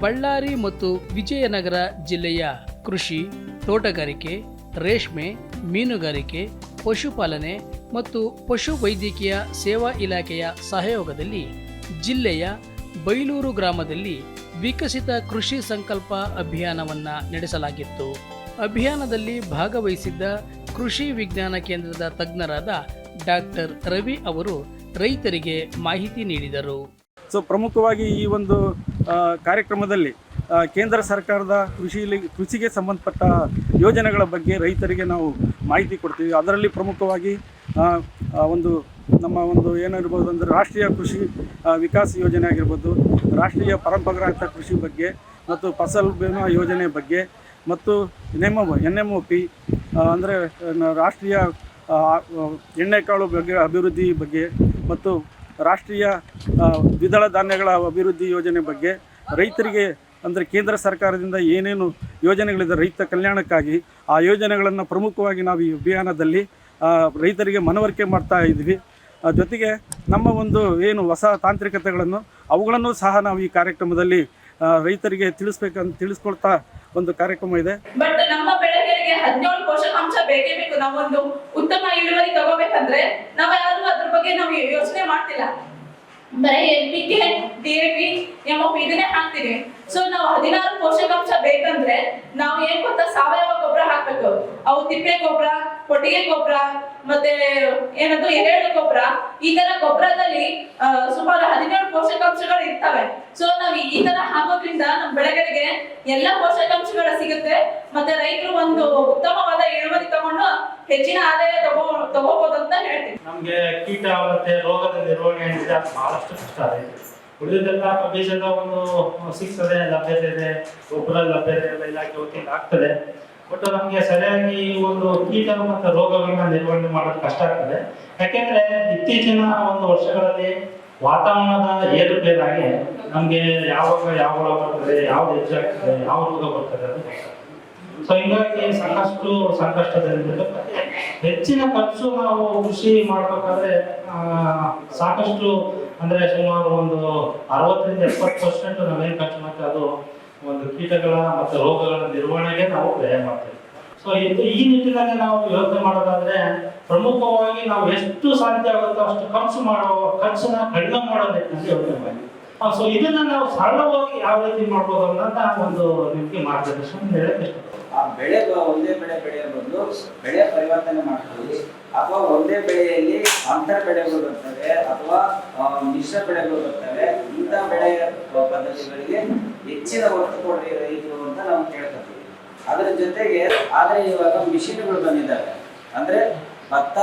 ಬಳ್ಳಾರಿ ಮತ್ತು ವಿಜಯನಗರ ಜಿಲ್ಲೆಯ ಕೃಷಿ, ತೋಟಗಾರಿಕೆ, ರೇಷ್ಮೆ, ಮೀನುಗಾರಿಕೆ, ಪಶುಪಾಲನೆ ಮತ್ತು ಪಶು ವೈದ್ಯಕೀಯ ಸೇವಾ ಇಲಾಖೆಯ ಸಹಯೋಗದಲ್ಲಿ ಜಿಲ್ಲೆಯ ಬೈಲೂರು ಗ್ರಾಮದಲ್ಲಿ ವಿಕಸಿತ ಕೃಷಿ ಸಂಕಲ್ಪ ಅಭಿಯಾನವನ್ನು ನಡೆಸಲಾಗಿತ್ತು. ಅಭಿಯಾನದಲ್ಲಿ ಭಾಗವಹಿಸಿದ್ದ ಕೃಷಿ ವಿಜ್ಞಾನ ಕೇಂದ್ರದ ತಜ್ಞರಾದ ಡಾಕ್ಟರ್ ರವಿ ಅವರು ರೈತರಿಗೆ ಮಾಹಿತಿ ನೀಡಿದರು. ಸೊ ಪ್ರಮುಖವಾಗಿ ಈ ಒಂದು ಕಾರ್ಯಕ್ರಮದಲ್ಲಿ ಕೇಂದ್ರ ಸರ್ಕಾರದ ಕೃಷಿಲಿ ಕೃಷಿಗೆ ಸಂಬಂಧಪಟ್ಟ ಯೋಜನೆಗಳ ಬಗ್ಗೆ ರೈತರಿಗೆ ನಾವು ಮಾಹಿತಿ ಕೊಡ್ತೀವಿ. ಅದರಲ್ಲಿ ಪ್ರಮುಖವಾಗಿ ಒಂದು ನಮ್ಮ ಒಂದು ಏನಿರ್ಬೋದು ಅಂದರೆ ರಾಷ್ಟ್ರೀಯ ಕೃಷಿ ವಿಕಾಸ್ ಯೋಜನೆ ಆಗಿರ್ಬೋದು, ರಾಷ್ಟ್ರೀಯ ಪರಂಪರಾಗತ ಕೃಷಿ ಬಗ್ಗೆ ಮತ್ತು ಫಸಲ್ ಬಿಮಾ ಯೋಜನೆ ಬಗ್ಗೆ ಮತ್ತು N M N M O P ಅಂದರೆ ರಾಷ್ಟ್ರೀಯ ಎಣ್ಣೆಕಾಳು ಬಗ್ಗೆ ಅಭಿವೃದ್ಧಿ ಬಗ್ಗೆ ಮತ್ತು ರಾಷ್ಟ್ರೀಯ ದ್ವಿದಳ ಧಾನ್ಯಗಳ ಅಭಿವೃದ್ಧಿ ಯೋಜನೆ ಬಗ್ಗೆ ರೈತರಿಗೆ, ಅಂದರೆ ಕೇಂದ್ರ ಸರ್ಕಾರದಿಂದ ಏನೇನು ಯೋಜನೆಗಳಿದೆ ರೈತ ಕಲ್ಯಾಣಕ್ಕಾಗಿ, ಆ ಯೋಜನೆಗಳನ್ನು ಪ್ರಮುಖವಾಗಿ ನಾವು ಈ ಅಭಿಯಾನದಲ್ಲಿ ರೈತರಿಗೆ ಮನವರಿಕೆ ಮಾಡ್ತಾ ಇದ್ವಿ. ಜೊತೆಗೆ ನಮ್ಮ ಒಂದು ಏನು ಹೊಸ ತಾಂತ್ರಿಕತೆಗಳನ್ನು ಅವುಗಳನ್ನು ಸಹ ನಾವು ಈ ಕಾರ್ಯಕ್ರಮದಲ್ಲಿ ರೈತರಿಗೆ ತಿಳಿಸ್ಬೇಕಂತ, ತಿಳಿಸ್ಕೊಳ್ತಾ ಒಂದು ಕಾರ್ಯಕ್ರಮ ಇದೆ. ಬಟ್ ನಮ್ಮ ಬೆಳೆಗಳಿಗೆ ಹದಿನೇಳು ಪೋಷಕಾಂಶ ಬೇಕೇ ಬೇಕು. ನಾವೊಂದು ಉತ್ತಮ ಇಳುವರಿ ತಗೋಬೇಕಂದ್ರೆ ನಾವು ಯಾರು ಅದ್ರ ಬಗ್ಗೆ ನಾವು ಯೋಚನೆ ಮಾಡ್ತಿಲ್ಲ. ಬರೀ ಪಿ ಕೆ ಡಿ ಇದನ್ನೇ ಹಾಕ್ತೀವಿ. ಸೊ ನಾವು ಹದಿನಾರು ಪೋಷಕಾಂಶ ಬೇಕಂದ್ರೆ ನಾವು ಏನ್ ಗೊತ್ತಾ ಸಾವಯವ ಗೊಬ್ಬರ ಹಾಕ್ಬೇಕು. ಅವು ತಿಪ್ಪೆ ಗೊಬ್ಬರ ಕೊಟ್ಟಿಗೆ ಗೊಬ್ಬರ, ಮತ್ತೆ ಏನದು ಎರೆಹುಳು ಗೊಬ್ಬರ, ಈ ತರ ಗೊಬ್ಬರದಲ್ಲಿ ಸುಮಾರು ಹದಿನೇಳು ಪೋಷಕಾಂಶಗಳು ಇರ್ತವೆ. ಸೊ ನಾವು ಈ ತರ ಹಾಕೋದ್ರಿಂದ ನಮ್ಮ ಬೆಳೆಗಳಿಗೆ ಎಲ್ಲ ಪೋಷಕಾಂಶಗಳು ಸಿಗುತ್ತೆ. ಮತ್ತೆ ರೈತರು ಒಂದು ಉತ್ತಮವಾದ ಇಳುವರಿ ತಗೊಂಡು ಹೆಚ್ಚಿನ ಆದಾಯ ತಗೋ ತಗೋಬಹುದು ಅಂತ ಹೇಳ್ತೀನಿ. ನಮ್ಗೆ ಕೀಟ ಮತ್ತೆ ರೋಗದ ನಿರ್ವಹಣೆ ಬಹಳಷ್ಟು ಕಷ್ಟ ಇದೆ ಉಳಿದೆಲ್ಲ ಪ್ರದೇಶದ ಒಂದು, ಸಿಗ್ತದೆ, ಲಭ್ಯತೆ ಇದೆ, ಗೊಬ್ಬರ ಲಭ್ಯತೆ ಎಲ್ಲ ಇಲಾಖೆ ಆಗ್ತದೆ. ಬಟ್ ನಮಗೆ ಸರಿಯಾಗಿ ಒಂದು ಕೀಟ ಮತ್ತು ರೋಗಗಳನ್ನ ನಿರ್ವಹಣೆ ಮಾಡೋದು ಕಷ್ಟ ಆಗ್ತದೆ ಯಾಕೆಂದ್ರೆ ಇತ್ತೀಚಿನ ಒಂದು ವರ್ಷಗಳಲ್ಲಿ ವಾತಾವರಣದ ಏರುಪೇರಾಗಿ ನಮಗೆ ಯಾವಾಗ ಯಾವ ಹುಳ ಬರ್ತದೆ ಯಾವ್ದು ಹೆಚ್ಚಾಗ್ತದೆ ಯಾವ ರೋಗ ಬರ್ತದೆ ಅದು. ಸೊ ಹಿಂಗಾಗಿ ಸಾಕಷ್ಟು ಸಂಕಷ್ಟದಲ್ಲಿ ಹೆಚ್ಚಿನ ಖರ್ಚು ನಾವು ಕೃಷಿ ಮಾಡ್ಬೇಕಾದ್ರೆ ಸಾಕಷ್ಟು ಅಂದ್ರೆ ಸುಮಾರು ಒಂದು ಅರವತ್ತರಿಂದ ಎಪ್ಪತ್ತು ಪರ್ಸೆಂಟ್ ನಾವೇನು ಖರ್ಚು ಮಾಡ್ತೀವಿ ಅದು ಒಂದು ಕೀಟಗಳ ಮತ್ತು ರೋಗಗಳ ನಿರ್ವಹಣೆಗೆ ನಾವು ವ್ಯಯ ಮಾಡ್ತೇವೆ. ಸೊ ಇದು ಈ ನಿಟ್ಟಿನಲ್ಲಿ ನಾವು ಯೋಚನೆ ಮಾಡೋದಾದ್ರೆ ಪ್ರಮುಖವಾಗಿ ನಾವು ಎಷ್ಟು ಸಾಧ್ಯ ಆಗುತ್ತೋ ಅಷ್ಟು ಖರ್ಚು ಮಾಡೋ, ಖರ್ಚನ್ನ ಕಡಿಮೆ ಮಾಡೋ ನಿಟ್ಟಿನಲ್ಲಿ ಯೋಚನೆ ಮಾಡಿ ಸೊ ಇದನ್ನ ನಾವು ಸರಳವಾಗಿ ಯಾವ ರೀತಿ ಮಾಡ್ಬೋದು ಅನ್ನೋದನ್ನ ಒಂದು ನಿಮಗೆ ಮಾರ್ಗದರ್ಶನ ಹೇಳಕ್ ಇಷ್ಟಪಡ್ತೀನಿ. ಆ ಬೆಳೆ ಒಂದೇ ಬೆಳೆ ಬೆಳೆಯೋ ಬದಲು ಬೆಳೆ ಪರಿವರ್ತನೆ ಮಾಡ್ತೀವಿ ಅಥವಾ ಒಂದೇ ಬೆಳೆಯಲ್ಲಿ ಅಂತರ ಬೆಳೆಗಳು ಬರ್ತವೆ, ಅಥವಾ ಮಿಶ್ರ ಬೆಳೆಗಳು ಬರ್ತವೆ, ಇಂಥ ಬೆಳೆ ಪದ್ಧತಿಗಳಿಗೆ ಹೆಚ್ಚಿನ ಒತ್ತು ಕೊಡ್ರಿ ರೈತರು ಅಂತ ನಾವು ಕೇಳ್ಕೊತೀವಿ. ಅದರ ಜೊತೆಗೆ, ಆದರೆ ಇವಾಗ ಮಿಷಿನ್ಗಳು ಬಂದಿದ್ದಾವೆ. ಅಂದ್ರೆ ಭತ್ತ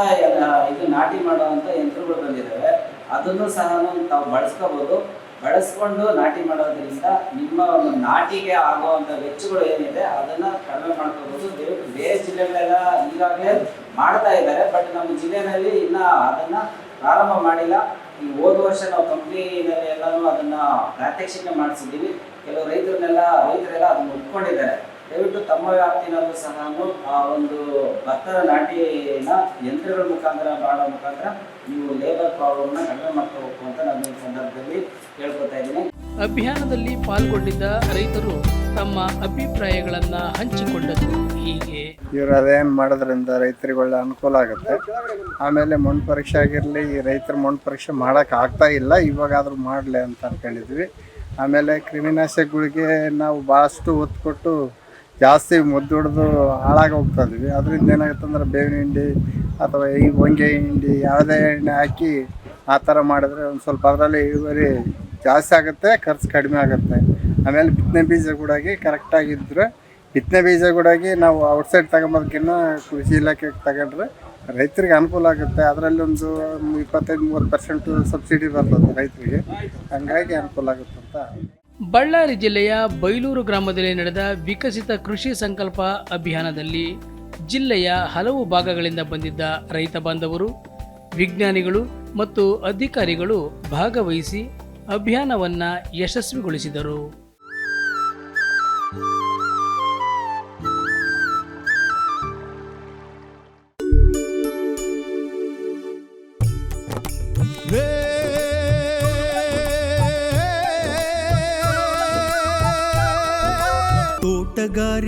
ಇದು ನಾಟಿ ಮಾಡುವಂತ ಯಂತ್ರಗಳು ಬಂದಿದ್ದಾವೆ. ಅದನ್ನು ಸಹ ನಾವು ಬಳಸ್ಕೋಬಹುದು ಬಳಸ್ಕೊಂಡು ನಾಟಿ ಮಾಡೋದ್ರಿಂದ ನಿಮ್ಮ ಒಂದು ನಾಟಿಗೆ ಆಗುವಂತ ವೆಚ್ಚಗಳು ಏನಿದೆ ಅದನ್ನ ಕಡಿಮೆ ಮಾಡ್ಕೋಬಹುದು ದಯವಿಟ್ಟು ಬೇರೆ ಜಿಲ್ಲೆಗಳೆಲ್ಲ ಈಗಾಗಲೇ ಮಾಡ್ತಾ ಇದ್ದಾರೆ ಬಟ್ ನಮ್ಮ ಜಿಲ್ಲೆನಲ್ಲಿ ಇನ್ನ ಅದನ್ನ ಪ್ರಾರಂಭ ಮಾಡಿಲ್ಲ. ಈ ಹೋದ ವರ್ಷ ನಾವು ಕಂಪ್ನಿನಲ್ಲಿ ಎಲ್ಲಾನು ಅದನ್ನ ಪ್ರಾತ್ಯಕ್ಷಿಕೆ ಮಾಡಿಸಿದ್ದೀವಿ. ಕೆಲವು ರೈತರನ್ನೆಲ್ಲ, ರೈತರೆಲ್ಲ ಅದನ್ನ ಒಪ್ಕೊಂಡಿದ್ದಾರೆ. ದಯವಿಟ್ಟು ತಮ್ಮ ವ್ಯಾಪ್ತಿನಲ್ಲೂ ಸಹ ಆ ಒಂದು ಭತ್ತದ ನಾಟಿನ ಯಂತ್ರಗಳ ಮುಖಾಂತರ ಮಾಡೋ ಮುಖಾಂತರ ನೀವು ಲೇಬರ್ ಪ್ರಾಬ್ಲಮ್ನ ಕಡಿಮೆ ಮಾಡ್ಕೋಬೇಕು ಅಂತ ನಾನು ಈ ಸಂದರ್ಭದಲ್ಲಿ ಹೇಳ್ಕೊತಾ ಇದ್ದೀನಿ. ಅಭಿಯಾನದಲ್ಲಿ ಪಾಲ್ಗೊಂಡಿದ್ದ ರೈತರು ತಮ್ಮ ಅಭಿಪ್ರಾಯಗಳನ್ನು ಹಂಚಿಕೊಂಡದ್ದು ಹೀಗೆ. ಇವರು ಅದೇನು ಮಾಡೋದ್ರಿಂದ ರೈತರಿಗೆ ಒಳ್ಳೆ ಅನುಕೂಲ ಆಗುತ್ತೆ. ಆಮೇಲೆ ಮಣ್ಣು ಪರೀಕ್ಷೆ ಆಗಿರಲಿ ಈ ರೈತರ ಮಣ್ಣು ಪರೀಕ್ಷೆ ಮಾಡೋಕೆ ಆಗ್ತಾ ಇಲ್ಲ ಇವಾಗಾದರೂ ಮಾಡಲಿ ಅಂತ ಅನ್ಕೊಂಡಿದ್ವಿ. ಆಮೇಲೆ ಕ್ರಿಮಿನಾಶಕಗಳಿಗೆ ನಾವು ಭಾಳಷ್ಟು ಒತ್ತು ಕೊಟ್ಟು ಜಾಸ್ತಿ ಮದ್ದು ಹೊಡೆದು ಹಾಳಾಗಿ ಹೋಗ್ತಾ ಇದ್ವಿ. ಅದರಿಂದ ಏನಾಗುತ್ತೆ ಅಂದ್ರೆ ಬೇವಿನ ಹಿಂಡಿ ಅಥವಾ ಈ ಹೊಂಗೆ ಹಿಂಡಿ, ಯಾವುದೇ ಎಣ್ಣೆ ಹಾಕಿ ಆ ಥರ ಮಾಡಿದ್ರೆ ಒಂದು ಸ್ವಲ್ಪ ಅದರಲ್ಲಿ ಇಳುವರಿ ಜಾಸ್ತಿ ಆಗುತ್ತೆ, ಖರ್ಚು ಕಡಿಮೆ ಆಗುತ್ತೆ. ಆಮೇಲೆ ಬಿತ್ತನೆ ಬೀಜ ಕೂಡಾಗಿ ಕರೆಕ್ಟಾಗಿದ್ದರೆ ಬಿತ್ತನೆ ಬೀಜ ಕೂಡಾಗಿ ನಾವು ಔಟ್ಸೈಡ್ ತಗೊಂಬೋದಕ್ಕಿಂತ ಕೃಷಿ ಇಲಾಖೆಗೆ ತಗೊಂಡ್ರೆ ರೈತರಿಗೆ ಅನುಕೂಲ ಆಗುತ್ತೆ. ಅದರಲ್ಲಿ ಒಂದು ಇಪ್ಪತ್ತೈದು ಮೂವತ್ತು ಪರ್ಸೆಂಟು ಸಬ್ಸಿಡಿ ಬರ್ತದೆ ರೈತರಿಗೆ. ಹಂಗಾಗಿ ಅನುಕೂಲ ಆಗುತ್ತೆ ಅಂತ ಬಳ್ಳಾರಿ ಜಿಲ್ಲೆಯ ಬೈಲೂರು ಗ್ರಾಮದಲ್ಲಿ ನಡೆದ ವಿಕಸಿತ ಕೃಷಿ ಸಂಕಲ್ಪ ಅಭಿಯಾನದಲ್ಲಿ ಜಿಲ್ಲೆಯ ಹಲವು ಭಾಗಗಳಿಂದ ಬಂದಿದ್ದ ರೈತ ಬಾಂಧವರು, ವಿಜ್ಞಾನಿಗಳು ಮತ್ತು ಅಧಿಕಾರಿಗಳು ಭಾಗವಹಿಸಿ ಅಭಿಯಾನವನ್ನು ಯಶಸ್ವಿಗೊಳಿಸಿದರು.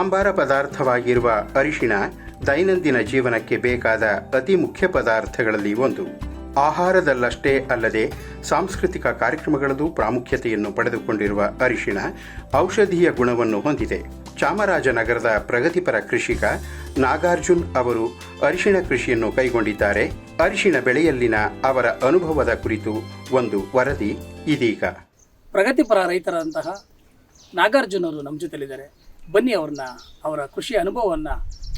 ಸಾಂಬಾರ ಪದಾರ್ಥವಾಗಿರುವ ಅರಿಶಿಣ ದೈನಂದಿನ ಜೀವನಕ್ಕೆ ಬೇಕಾದ ಅತಿ ಮುಖ್ಯ ಪದಾರ್ಥಗಳಲ್ಲಿ ಒಂದು. ಆಹಾರದಲ್ಲಷ್ಟೇ ಅಲ್ಲದೆ ಸಾಂಸ್ಕೃತಿಕ ಕಾರ್ಯಕ್ರಮಗಳಲ್ಲೂ ಪ್ರಾಮುಖ್ಯತೆಯನ್ನು ಪಡೆದುಕೊಂಡಿರುವ ಅರಿಶಿಣ ಔಷಧೀಯ ಗುಣವನ್ನು ಹೊಂದಿದೆ. ಚಾಮರಾಜನಗರದ ಪ್ರಗತಿಪರ ಕೃಷಿಕ ನಾಗಾರ್ಜುನ್ ಅವರು ಅರಿಶಿಣ ಕೃಷಿಯನ್ನು ಕೈಗೊಂಡಿದ್ದಾರೆ. ಅರಿಶಿಣ ಬೆಳೆಯಲ್ಲಿನ ಅವರ ಅನುಭವದ ಕುರಿತು ಒಂದು ವರದಿ ಇದೀಗ. ಪ್ರಗತಿಪರ ರೈತರಂತಹ ನಾಗಾರ್ಜುನ್ ಅವರು ನಮ್ಮ ಜೊತೆಲಿದ್ದಾರೆ ಬನ್ನಿ ಅವ್ರನ್ನ ಅವರ ಖುಷಿ ಅನುಭವವನ್ನ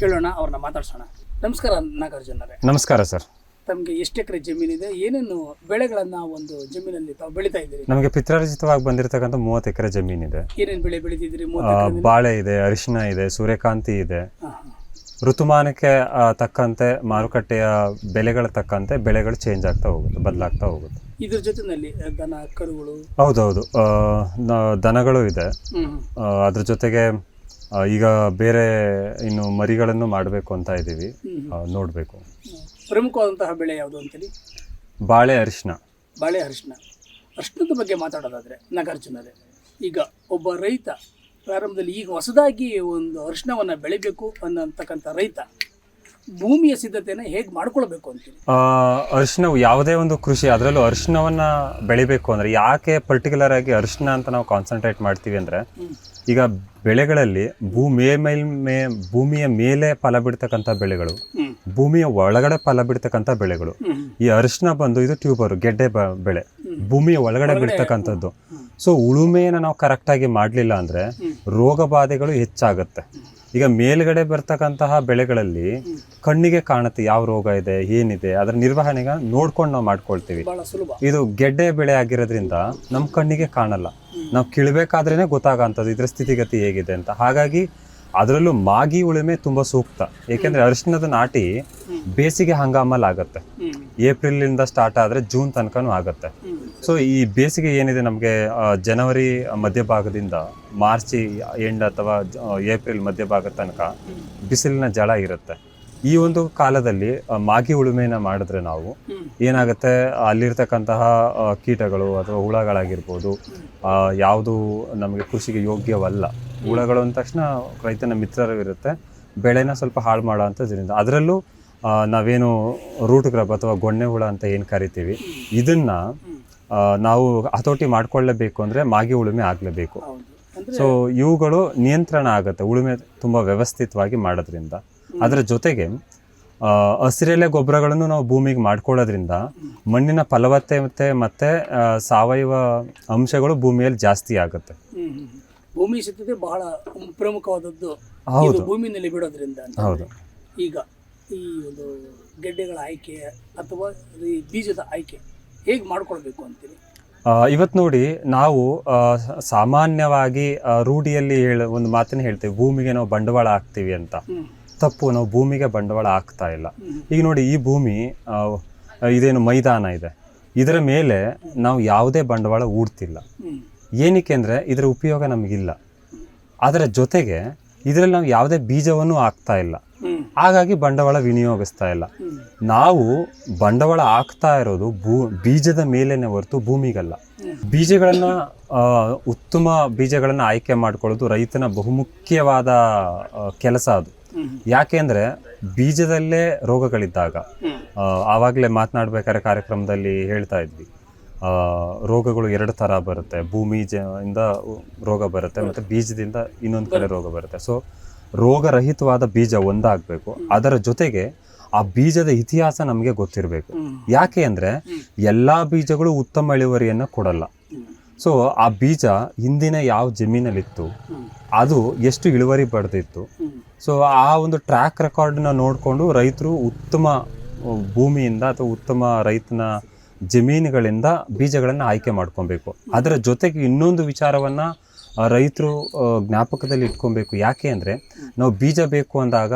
ಕೇಳೋಣ ಅವ್ರನ್ನ ಮಾತಾಡ್ಸೋಣ. ನಮಸ್ಕಾರ ನಾಗಾರ್ಜುನರೇ ನಮಸ್ಕಾರ ಸರ್. ತಮಗೆ ಎಷ್ಟು ಎಕರೆ ಜಮೀನಿದೆ ಏನೇನು ಬೆಳೆಗಳನ್ನ ಒಂದು ಜಮೀನಲ್ಲಿ ತಾವು ಬೆಳೀತಾ ಇದ್ದೀರಿ? ನಮಗೆ ಪಿತ್ರಾರ್ಜಿತವಾಗಿ ಬಂದಿರತಕ್ಕಂಥ ಮೂವತ್ತು ಎಕರೆ ಜಮೀನಿದೆ. ಏನೇನು ಬೆಳೆ ಬೆಳೀತಿದ್ದೀರಿ ಬಾಳೆ ಇದೆ ಅರಿಶಿನ ಇದೆ ಸೂರ್ಯಕಾಂತಿ ಇದೆ. ಋತುಮಾನಕ್ಕೆ ತಕ್ಕಂತೆ ಮಾರುಕಟ್ಟೆಯ ಬೆಲೆಗಳ ತಕ್ಕಂತೆ ಬೆಳೆಗಳು ಚೇಂಜ್ ಆಗ್ತಾ ಹೋಗುತ್ತೆ ಬದಲಾಗ್ತಾ ಹೋಗುತ್ತೆ. ಇದ್ರ ಜೊತೆನಲ್ಲಿ ದನ ಕರುಗಳು? ಹೌದೌದು. ದನಗಳು ಇದೆ. ಅದ್ರ ಜೊತೆಗೆ ಈಗ ಬೇರೆ ಇನ್ನು ಮರಿಗಳನ್ನು ಮಾಡಬೇಕು ಅಂತ ಇದ್ದೀವಿ. ನೋಡಬೇಕು. ಪ್ರಮುಖವಾದಂತಹ ಬೆಳೆ ಯಾವುದು ಅಂತೇಳಿ? ಬಾಳೆ ಅರಿಶಿನ ಬಾಳೆ ಅರಿಶಿನ ಅರಿಶಿನದ ಬಗ್ಗೆ ಮಾತಾಡೋದಾದ್ರೆ ನಾಗಾರ್ಜುನರೇ ಈಗ ಒಬ್ಬ ರೈತ ಪ್ರಾರಂಭದಲ್ಲಿ ಈಗ ಹೊಸದಾಗಿ ಒಂದು ಅರಿಶಿನವನ್ನು ಬೆಳಿಬೇಕು ಅನ್ನತಕ್ಕಂಥ ರೈತ ಭೂಮಿಯ ಸಿದ್ಧತೆಯನ್ನು ಹೇಗೆ ಮಾಡ್ಕೊಳ್ಬೇಕು ಅಂತ ಅರಿಶಿನವು ಅರಿಶಿನ ಯಾವುದೇ ಒಂದು ಕೃಷಿ ಅದರಲ್ಲೂ ಅರಿಶಿನವನ್ನ ಬೆಳಿಬೇಕು ಅಂದ್ರೆ ಯಾಕೆ ಪರ್ಟಿಕ್ಯುಲರ್ ಆಗಿ ಅರಿಶಿನ ಅಂತ ನಾವು ಕಾನ್ಸಂಟ್ರೇಟ್ ಮಾಡ್ತೀವಿ ಅಂದ್ರೆ ಈಗ ಬೆಳೆಗಳಲ್ಲಿ ಭೂಮಿಯ ಮೇಲ್ ಮೇ ಭೂಮಿಯ ಮೇಲೆ ಫಲ ಬಿಡ್ತಕ್ಕಂಥ ಬೆಳೆಗಳು ಭೂಮಿಯ ಒಳಗಡೆ ಫಲ ಬಿಡ್ತಕ್ಕಂಥ ಬೆಳೆಗಳು. ಈ ಅರಿಶಿನ ಬಂದು ಇದು ಟ್ಯೂಬರು ಗೆಡ್ಡೆ ಬೆಳೆ. ಭೂಮಿಯ ಒಳಗಡೆ, ಬಿಡ್ತಕ್ಕಂಥದ್ದು. ಸೊ ಉಳುಮೆಯನ್ನು ನಾವು ಕರೆಕ್ಟಾಗಿ ಮಾಡಲಿಲ್ಲ ಅಂದರೆ ರೋಗ ಬಾಧೆಗಳು ಹೆಚ್ಚಾಗುತ್ತೆ. ಈಗ ಮೇಲ್ಗಡೆ ಬರ್ತಕ್ಕಂತಹ ಬೆಳೆಗಳಲ್ಲಿ ಕಣ್ಣಿಗೆ ಕಾಣುತ್ತೆ ಯಾವ ರೋಗ ಇದೆ ಏನಿದೆ ಅದರ ನಿರ್ವಹಣೆಗೆ ನೋಡ್ಕೊಂಡು ನಾವು ಮಾಡ್ಕೊಳ್ತೀವಿ. ಇದು ಗೆಡ್ಡೆ ಬೆಳೆ ಆಗಿರೋದ್ರಿಂದ ನಮ್ಮ ಕಣ್ಣಿಗೆ ಕಾಣಲ್ಲ. ನಾವು ಕಿಳ್ಬೇಕಾದ್ರೇನೆ ಗೊತ್ತಾಗಂಥದ್ದು ಇದರ ಸ್ಥಿತಿಗತಿ ಹೇಗಿದೆ ಅಂತ. ಹಾಗಾಗಿ ಅದರಲ್ಲೂ ಮಾಗಿ ಉಳುಮೆ ತುಂಬಾ ಸೂಕ್ತ. ಏಕೆಂದ್ರೆ ಅರಿಶಿನದ ನಾಟಿ ಬೇಸಿಗೆ ಹಂಗಾಮಲ್ಲಿ ಆಗುತ್ತೆ ಏಪ್ರಿಲಿಂದ ಸ್ಟಾರ್ಟ್ ಆದ್ರೆ ಜೂನ್ ತನಕನೂ ಆಗುತ್ತೆ. ಸೊ ಈ ಬೇಸಿಗೆ ಏನಿದೆ ನಮಗೆ ಜನವರಿ ಮಧ್ಯಭಾಗದಿಂದ ಮಾರ್ಚ್ ಎಂಡ್ ಅಥವಾ ಏಪ್ರಿಲ್ ಮಧ್ಯಭಾಗದ ತನಕ ಬಿಸಿಲಿನ ಜಳ ಇರುತ್ತೆ. ಈ ಒಂದು ಕಾಲದಲ್ಲಿ ಮಾಗಿ ಉಳುಮೆನ ಮಾಡಿದ್ರೆ ನಾವು ಏನಾಗುತ್ತೆ ಅಲ್ಲಿರ್ತಕ್ಕಂತಹ ಕೀಟಗಳು ಅಥವಾ ಹುಳಗಳಾಗಿರ್ಬೋದು ಯಾವುದು ನಮಗೆ ಕೃಷಿಗೆ ಯೋಗ್ಯವಲ್ಲ. ಹುಳಗಳು ಅಂದ ತಕ್ಷಣ ರೈತನ ಮಿತ್ರರಿರುತ್ತೆ ಬೆಳೆನ ಸ್ವಲ್ಪ ಹಾಳು ಮಾಡೋ ಅಂಥದ್ರಿಂದ ಅದರಲ್ಲೂ ನಾವೇನು ರೂಟ್ ಗ್ರಬ್ ಅಥವಾ ಗೊಣ್ಣೆ ಹುಳ ಅಂತ ಏನು ಕರಿತೀವಿ ಇದನ್ನ ನಾವು ಹತೋಟಿ ಮಾಡ್ಕೊಳ್ಳಲೇಬೇಕು ಅಂದ್ರೆ ಮಾಗಿ ಉಳುಮೆ ಆಗಲೇಬೇಕು. ಸೊ ಇವುಗಳು ನಿಯಂತ್ರಣ ಆಗುತ್ತೆ ಉಳುಮೆ ತುಂಬ ವ್ಯವಸ್ಥಿತವಾಗಿ ಮಾಡೋದ್ರಿಂದ. ಅದರ ಜೊತೆಗೆ ಹಸಿರೆಲೆ ಗೊಬ್ಬರಗಳನ್ನು ನಾವು ಭೂಮಿಗೆ ಮಾಡ್ಕೊಳ್ಳೋದ್ರಿಂದ ಮಣ್ಣಿನ ಫಲವತ್ತತೆ ಮತ್ತು ಸಾವಯವ ಅಂಶಗಳು ಭೂಮಿಯಲ್ಲಿ ಜಾಸ್ತಿ ಆಗುತ್ತೆ. ಭೂಮಿ ಸಿದ್ಧತೆ ಬಹಳ ಪ್ರಮುಖವಾದದ್ದು. ಇದು ಭೂಮಿನಲ್ಲಿ ಬಿಡೋದ್ರಿಂದ ಹೌದು. ಈಗ ಈ ಒಂದು ಗೆಡ್ಡೆಗಳ ಆಯ್ಕೆ ಅಥವಾ ಈ ಬೀಜದ ಆಯ್ಕೆ ಹೇಗೆ ಮಾಡ್ಕೊಳ್ಬೇಕು ಅಂತೀರಿ? ಇವತ್ತು ನೋಡಿ ನಾವು ಸಾಮಾನ್ಯವಾಗಿ ರೂಢಿಯಲ್ಲಿ ಹೇಳ ಒಂದು ಮಾತನ್ನ ಹೇಳ್ತೇವೆ. ಭೂಮಿಗೆ ನಾವು ಬಂಡವಾಳ ಹಾಕ್ತೀವಿ ಅಂತ. ತಪ್ಪು ನಾವು ಭೂಮಿಗೆ ಬಂಡವಾಳ ಹಾಕ್ತಾ ಇಲ್ಲ. ಈಗ ನೋಡಿ ಈ ಭೂಮಿ ಇದೇನು ಮೈದಾನ ಇದೆ. ಇದರ ಮೇಲೆ ನಾವು ಯಾವುದೇ ಬಂಡವಾಳ ಹೂಡ್ತಿಲ್ಲ. ಏನಕ್ಕೆ ಅಂದರೆ ಇದರ ಉಪಯೋಗ ನಮಗಿಲ್ಲ. ಅದರ ಜೊತೆಗೆ ಇದರಲ್ಲಿ ನಾವು ಯಾವುದೇ ಬೀಜವನ್ನು ಹಾಕ್ತಾ ಇಲ್ಲ. ಹಾಗಾಗಿ ಬಂಡವಾಳ ವಿನಿಯೋಗಿಸ್ತಾ ಇಲ್ಲ. ನಾವು ಬಂಡವಾಳ ಹಾಕ್ತಾ ಇರೋದು ಭೂ, ಬೀಜದ ಮೇಲೇನೆ ಹೊರತು ಭೂಮಿಗಲ್ಲ. ಬೀಜಗಳನ್ನು ಉತ್ತಮ ಬೀಜಗಳನ್ನು ಆಯ್ಕೆ ಮಾಡ್ಕೊಳ್ಳೋದು ರೈತನ ಬಹುಮುಖ್ಯವಾದ ಕೆಲಸ ಅದು. ಯಾಕೆ ಅಂದರೆ ಬೀಜದಲ್ಲೇ ರೋಗಗಳಿದ್ದಾಗ ಆವಾಗಲೇ ಮಾತನಾಡ್ಬೇಕಾದ್ರೆ ಕಾರ್ಯಕ್ರಮದಲ್ಲಿ ಹೇಳ್ತಾ ಇದ್ವಿ. ರೋಗಗಳು ಎರಡು ಥರ ಬರುತ್ತೆ. ಭೂಮಿ ಇಂದ ರೋಗ ಬರುತ್ತೆ ಮತ್ತು ಬೀಜದಿಂದ ಇನ್ನೊಂದು ಕಡೆ ರೋಗ ಬರುತ್ತೆ. ಸೊ ರೋಗರಹಿತವಾದ ಬೀಜ ಒಂದಾಗಬೇಕು. ಅದರ ಜೊತೆಗೆ ಆ ಬೀಜದ ಇತಿಹಾಸ ನಮಗೆ ಗೊತ್ತಿರಬೇಕು. ಯಾಕೆ ಅಂದರೆ ಎಲ್ಲ ಬೀಜಗಳು ಉತ್ತಮ ಇಳುವರಿಯನ್ನು ಕೊಡಲ್ಲ. ಸೊ ಆ ಬೀಜ ಹಿಂದಿನ ಯಾವ ಜಮೀನಲ್ಲಿತ್ತು ಅದು ಎಷ್ಟು ಇಳುವರಿ ಪಡೆದಿತ್ತು ಸೊ ಆ ಒಂದು ಟ್ರ್ಯಾಕ್ ರೆಕಾರ್ಡನ್ನ ನೋಡಿಕೊಂಡು ರೈತರು ಉತ್ತಮ ಭೂಮಿಯಿಂದ ಅಥವಾ ಉತ್ತಮ ರೈತನ ಜಮೀನುಗಳಿಂದ ಬೀಜಗಳನ್ನು ಆಯ್ಕೆ ಮಾಡ್ಕೊಬೇಕು. ಅದರ ಜೊತೆಗೆ ಇನ್ನೊಂದು ವಿಚಾರವನ್ನು ರೈತರು ಜ್ಞಾಪಕದಲ್ಲಿ ಇಟ್ಕೊಬೇಕು. ಯಾಕೆ ಅಂದರೆ ನಾವು ಬೀಜ ಬೇಕು ಅಂದಾಗ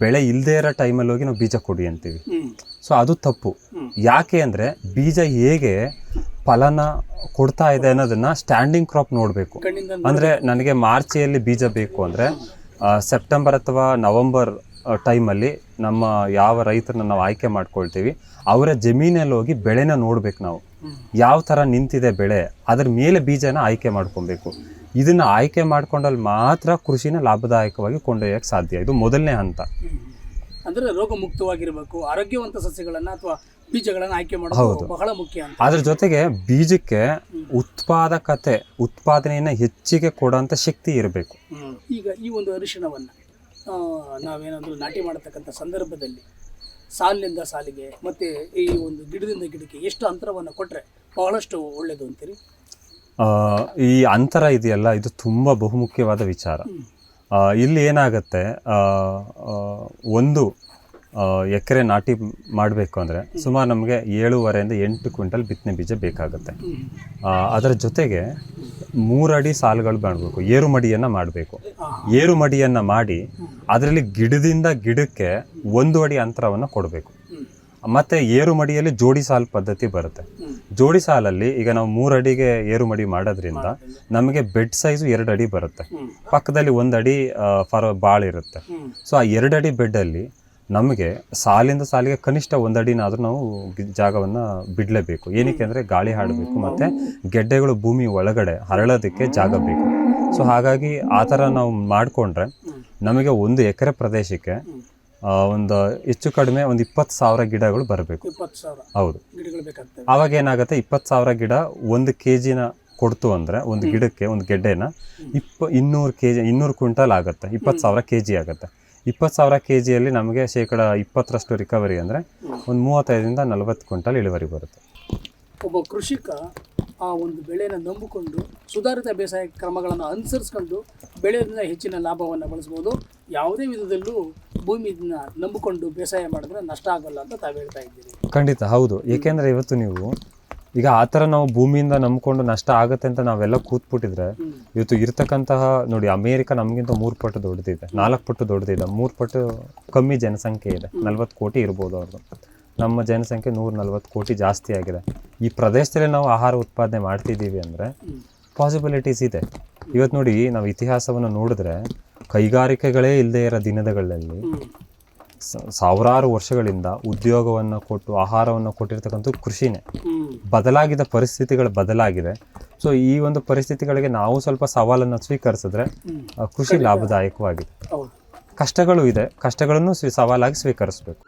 ಬೆಳೆ ಇಲ್ಲದೇ ಇರೋ ಟೈಮಲ್ಲಿ ಹೋಗಿ ನಾವು ಬೀಜ ಕೊಡಿ ಅಂತೀವಿ. ಸೊ ಅದು ತಪ್ಪು. ಯಾಕೆ ಅಂದರೆ ಬೀಜ ಹೇಗೆ ಫಲನ ಕೊಡ್ತಾ ಇದೆ ಅನ್ನೋದನ್ನ ಸ್ಟ್ಯಾಂಡಿಂಗ್ ಕ್ರಾಪ್ ನೋಡಬೇಕು. ಅಂದರೆ ನನಗೆ ಮಾರ್ಚಿಯಲ್ಲಿ ಬೀಜ ಬೇಕು ಅಂದರೆ ಸೆಪ್ಟೆಂಬರ್ ಅಥವಾ ನವಂಬರ್ ಟೈಮಲ್ಲಿ ನಮ್ಮ ಯಾವ ರೈತರನ್ನ ನಾವು ಆಯ್ಕೆ ಮಾಡ್ಕೊಳ್ತೀವಿ ಅವರ ಜಮೀನಲ್ಲಿ ಹೋಗಿ ಬೆಳೆನ ನೋಡ್ಬೇಕು ನಾವು. ಯಾವ ಥರ ನಿಂತಿದೆ ಬೆಳೆ ಅದ್ರ ಮೇಲೆ ಬೀಜನ ಆಯ್ಕೆ ಮಾಡ್ಕೊಬೇಕು. ಇದನ್ನ ಆಯ್ಕೆ ಮಾಡ್ಕೊಂಡಲ್ಲಿ ಮಾತ್ರ ಕೃಷಿನ ಲಾಭದಾಯಕವಾಗಿ ಕೊಂಡೊಯ್ಯಕ್ಕೆ ಸಾಧ್ಯ. ಇದು ಮೊದಲನೇ ಹಂತ. ಅಂದ್ರೆ ರೋಗ ಮುಕ್ತವಾಗಿರಬೇಕು ಆರೋಗ್ಯವಂತ ಸಸ್ಯಗಳನ್ನ ಅಥವಾ ಬೀಜಗಳನ್ನ ಆಯ್ಕೆ. ಮಾಡೋದು ಬಹಳ ಮುಖ್ಯ ಅದ್ರ ಜೊತೆಗೆ ಬೀಜಕ್ಕೆ ಉತ್ಪಾದಕತೆ ಉತ್ಪಾದನೆಯನ್ನ ಹೆಚ್ಚಿಗೆ ಕೊಡುವಂತ ಶಕ್ತಿ ಇರಬೇಕು. ಈಗ ಈ ಒಂದು ಅರಿಶಿಣವನ್ನು ನಾವೇನಾದರೂ ನಾಟಿ ಮಾಡತಕ್ಕಂಥ ಸಂದರ್ಭದಲ್ಲಿ ಸಾಲಿನಿಂದ ಸಾಲಿಗೆ ಮತ್ತು ಈ ಒಂದು ಗಿಡದಿಂದ ಗಿಡಕ್ಕೆ ಎಷ್ಟು ಅಂತರವನ್ನು ಕೊಟ್ಟರೆ ಬಹಳಷ್ಟು ಒಳ್ಳೆಯದು ಅಂತೀರಿ? ಈ ಅಂತರ ಇದೆಯಲ್ಲ ಇದು ತುಂಬ ಬಹುಮುಖ್ಯವಾದ ವಿಚಾರ. ಇಲ್ಲಿ ಏನಾಗುತ್ತೆ ಒಂದು ಎಕರೆ ನಾಟಿ ಮಾಡಬೇಕು ಅಂದರೆ ಸುಮಾರು ನಮಗೆ ಏಳೂವರೆಯಿಂದ ಎಂಟು ಕ್ವಿಂಟಲ್ ಬಿತ್ತನೆ ಬೀಜ ಬೇಕಾಗುತ್ತೆ. ಅದರ ಜೊತೆಗೆ ಮೂರಡಿ ಸಾಲುಗಳು ಮಾಡಬೇಕು ಏರು ಮಡಿಯನ್ನು ಮಾಡಬೇಕು. ಏರು ಮಡಿಯನ್ನು ಮಾಡಿ ಅದರಲ್ಲಿ ಗಿಡದಿಂದ ಗಿಡಕ್ಕೆ ಒಂದು ಅಡಿ ಅಂತರವನ್ನು ಕೊಡಬೇಕು. ಮತ್ತೆ ಏರು ಮಡಿಯಲ್ಲಿ ಜೋಡಿ ಸಾಲು ಪದ್ಧತಿ ಬರುತ್ತೆ. ಜೋಡಿ ಸಾಲಲ್ಲಿ ಈಗ ನಾವು ಮೂರು ಅಡಿಗೆ ಏರು ಮಡಿ ಮಾಡೋದ್ರಿಂದ ನಮಗೆ ಬೆಡ್ ಸೈಜು ಎರಡು ಅಡಿ ಬರುತ್ತೆ. ಪಕ್ಕದಲ್ಲಿ ಒಂದು ಅಡಿ ಫಾರ್ ಬಾಳ್ ಇರುತ್ತೆ ಸೊ ಆ ಎರಡು ಅಡಿ ಬೆಡ್ಡಲ್ಲಿ ನಮಗೆ ಸಾಲಿಂದ ಸಾಲಿಗೆ ಕನಿಷ್ಠ ಒಂದಡಿನಾದರೂ ಅಡಿನಾದ್ರೂ ನಾವು ಜಾಗವನ್ನು ಬಿಡಲೇಬೇಕು. ಏನಕ್ಕೆ ಅಂದರೆ ಗಾಳಿ ಹಾಡಬೇಕು ಮತ್ತು ಗೆಡ್ಡೆಗಳು ಭೂಮಿ ಒಳಗಡೆ ಹರಳೋದಕ್ಕೆ ಜಾಗ ಬೇಕು. ಸೊ ಹಾಗಾಗಿ ಆ ಥರ ನಾವು ಮಾಡಿಕೊಂಡ್ರೆ ನಮಗೆ ಒಂದು ಎಕರೆ ಪ್ರದೇಶಕ್ಕೆ ಒಂದು ಹೆಚ್ಚು ಕಡಿಮೆ ಒಂದು ಇಪ್ಪತ್ತು ಸಾವಿರ ಗಿಡಗಳು ಬರಬೇಕು. ಹೌದು. ಆವಾಗ ಏನಾಗುತ್ತೆ ಇಪ್ಪತ್ತು ಸಾವಿರ ಗಿಡ ಒಂದು ಕೆ ಜಿನ ಕೊಡ್ತು ಅಂದರೆ ಒಂದು ಗಿಡಕ್ಕೆ ಒಂದು ಗೆಡ್ಡೆನ ಇಪ್ಪ ಇನ್ನೂರು ಕೆ ಜಿ ಇನ್ನೂರು ಕ್ವಿಂಟಲ್ ಆಗುತ್ತೆ ಇಪ್ಪತ್ತು ಸಾವಿರ ಕೆ ಜಿ ಆಗುತ್ತೆ. ಇಪ್ಪತ್ತು ಸಾವಿರ ಕೆ ಜಿಯಲ್ಲಿ ನಮಗೆ ಶೇಕಡ ಇಪ್ಪತ್ತರಷ್ಟು ರಿಕವರಿ ಅಂದರೆ ಒಂದು ಮೂವತ್ತೈದರಿಂದ ನಲವತ್ತು ಕ್ವಿಂಟಲ್ ಇಳುವರಿ ಬರುತ್ತೆ. ಒಬ್ಬ ಕೃಷಿಕ ಆ ಒಂದು ಬೆಳೆನ ನಂಬಿಕೊಂಡು ಸುಧಾರಿತ ಬೇಸಾಯ ಕ್ರಮಗಳನ್ನು ಅನುಸರಿಸ್ಕೊಂಡು ಬೆಳೆಯಿಂದ ಹೆಚ್ಚಿನ ಲಾಭವನ್ನು ಬಳಸ್ಬೋದು. ಯಾವುದೇ ವಿಧದಲ್ಲೂ ಭೂಮಿನ ನಂಬಿಕೊಂಡು ಬೇಸಾಯ ಮಾಡಿದ್ರೆ ನಷ್ಟ ಆಗೋಲ್ಲ ಅಂತ ತಾವು ಹೇಳ್ತಾ ಇದ್ದೀರಿ. ಖಂಡಿತ ಹೌದು. ಏಕೆಂದರೆ ಇವತ್ತು ನೀವು ಈಗ ಆ ಥರ ನಾವು ಭೂಮಿಯಿಂದ ನಂಬ್ಕೊಂಡು ನಷ್ಟ ಆಗುತ್ತೆ ಅಂತ ನಾವೆಲ್ಲ ಕೂತ್ಬಿಟ್ಟಿದ್ರೆ ಇವತ್ತು ಇರ್ತಕ್ಕಂತಹ ನೋಡಿ ಅಮೇರಿಕ ನಮಗಿಂತ ಮೂರು ಪಟ್ಟು ದೊಡ್ಡದಿದೆ ನಾಲ್ಕು ಪಟ್ಟು ದೊಡ್ಡದಿದೆ ಮೂರು ಪಟ್ಟು ಕಮ್ಮಿ ಜನಸಂಖ್ಯೆ ಇದೆ ನಲ್ವತ್ತು ಕೋಟಿ ಇರ್ಬೋದು ಅವ್ರದ್ದು ನಮ್ಮ ಜನಸಂಖ್ಯೆ ನೂರ ನಲ್ವತ್ತು ಕೋಟಿ ಜಾಸ್ತಿ ಆಗಿದೆ. ಈ ಪ್ರದೇಶದಲ್ಲಿ ನಾವು ಆಹಾರ ಉತ್ಪಾದನೆ ಮಾಡ್ತಿದ್ದೀವಿ ಅಂದರೆ ಪಾಸಿಬಿಲಿಟೀಸ್ ಇದೆ. ಇವತ್ತು ನೋಡಿ ನಾವು ಇತಿಹಾಸವನ್ನು ನೋಡಿದ್ರೆ ಕೈಗಾರಿಕೆಗಳೇ ಇಲ್ಲದೆ ಇರೋ ದಿನಗಳಲ್ಲಿ ಸಾವಿರಾರು ವರ್ಷಗಳಿಂದ ಉದ್ಯೋಗವನ್ನು ಕೊಟ್ಟು ಆಹಾರವನ್ನು ಕೊಟ್ಟಿರ್ತಕ್ಕಂಥ ಕೃಷಿನೇ. ಬದಲಾಗಿದ ಪರಿಸ್ಥಿತಿಗಳು ಬದಲಾಗಿದೆ. ಸೊ ಈ ಒಂದು ಪರಿಸ್ಥಿತಿಗಳಿಗೆ ನಾವು ಸ್ವಲ್ಪ ಸವಾಲನ್ನು ಸ್ವೀಕರಿಸಿದ್ರೆ ಕೃಷಿ ಲಾಭದಾಯಕವಾಗಿದೆ. ಕಷ್ಟಗಳು ಇದೆ. ಕಷ್ಟಗಳನ್ನು ಸ್ವೀ- ಸವಾಲಾಗಿ ಸ್ವೀಕರಿಸಬೇಕು.